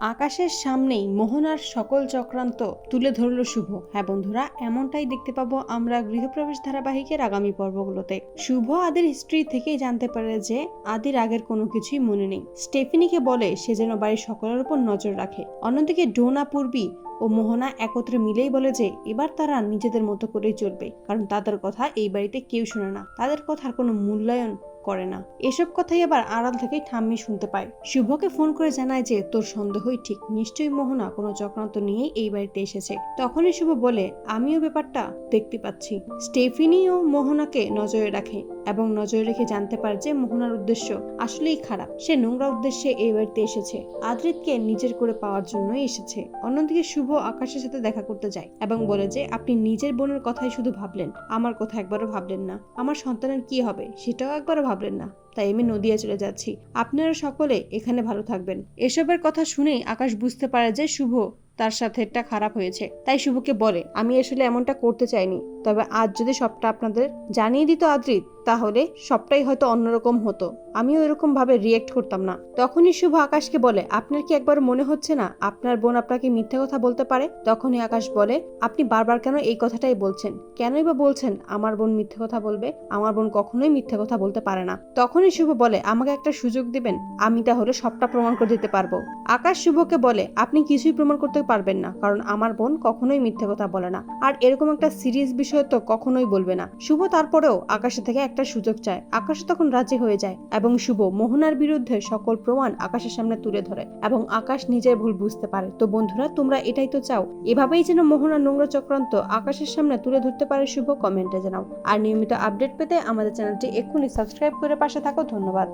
আকাশের সামনেই মোহনার সকল চক্রান্ত তুলে ধরল শুভ। হ্যাঁ বন্ধুরা, এমনটাই দেখতে পাবো আমরা গৃহপ্রবেশ ধারাবাহিকের আগামী পর্বগুলোতে। শুভ আদির হিস্ট্রি থেকেই জানতে পারে যে আদির আগের কোনো কিছুই মনে নেই। স্টেফিনিকে বলে সে যেন বাড়ির সকলের উপর নজর রাখে। অন্যদিকে ডোনা, পূর্বী ও মোহনা একত্রে মিলেই বলে যে এবার তারা নিজেদের মতো করেই চলবে। কারণ তাদের কথা এই বাড়িতে কেউ শোনে না। তাদের কথার কোনো মূল্যায়ন করে না। এসব কথাই আবার আড়াল থেকে ঠাম্মি শুনতে পায়। শুভকে ফোন করে জানায় যে, তোর সন্দেহই ঠিক। নিশ্চয়ই মোহনা কোনো চক্রান্ত নিয়েই এই বাড়িতে এসেছে। তখনই শুভ বলে, আমিও ব্যাপারটা দেখতে পাচ্ছি। স্টেফিনি ও মোহনাকে নজরে রাখে এবং নজরে রেখে জানতে পারে যে, মোহনার উদ্দেশ্য আসলেই খারাপ। সে নোংরা উদ্দেশ্যে এই বাড়িতে এসেছে। আদ্রিতকে নিজের করে পাওয়ার জন্যই এসেছে। অন্যদিকে শুভ আকাশের সাথে দেখা করতে যায় এবং বলে যে, আপনি নিজের বোনের কথাই শুধু ভাবলেন। আমার কথা একবারও ভাবলেন না। আমার সন্তানের কি হবে? সেটাও একবারও ভাবলেন না। তাই আমি নদিয়া চলে যাচ্ছি। আপনারা সকলে এখানে ভালো থাকবেন। এসবের কথা শুনেই আকাশ বুঝতে পারে যে শুভ তার সাথে একটা খারাপ হয়েছে। তাই শুভকে বলে, আমি আসলে এমনটা করতে চাইনি। তবে আজ যদি সবটা আপনাদের জানিয়ে দিত আদ্রিত, তাহলে সবটাই হয়তো অন্যরকম হতো। আমিও এরকম ভাবে রিয়েক্ট করতাম না। তখনই শুভ আকাশকে বলে, আপনার কি একবার মনে হচ্ছে না আপনার বোন আপনাকে মিথ্যে কথা বলতে পারে? তখনই আকাশ বলে, আপনি বারবার কেন এই কথাটাই বলছেন? কেনই বা বলছেন আমার বোন মিথ্যে কথা বলবে? আমার বোন কখনোই মিথ্যে কথা বলতে পারে না। তখনই শুভ বলে, আমাকে একটা সুযোগ দিবেন? আমি তাহলে সবটা প্রমাণ করে দিতে পারব। আকাশ শুভকে বলে, আপনি কিছুই প্রমাণ করতে পারবেন না, কারণ আমার বোন কখনোই মিথ্যে কথা বলে না। আর এরকম একটা সিরিয়াস বিষয় তো কখনোই বলবে না। শুভ তারপরেও আকাশের থেকে একটা সুযোগ চায়। আকাশ তখন রাজি হয়ে যায় এবং শুভ মোহনার বিরুদ্ধে সকল প্রমাণ আকাশের সামনে তুলে ধরে এবং আকাশ নিজের ভুল বুঝতে পারে। তো বন্ধুরা, তোমরা এটাই তো চাও। এভাবেই যেন মোহনার নোংরা চক্রান্ত আকাশের সামনে তুলে ধরতে পারে শুভ, কমেন্টে জানাও। আর নিয়মিত আপডেট পেতে আমাদের চ্যানেলটি এক্ষুনি সাবস্ক্রাইব করে পাশে থাকো। ধন্যবাদ।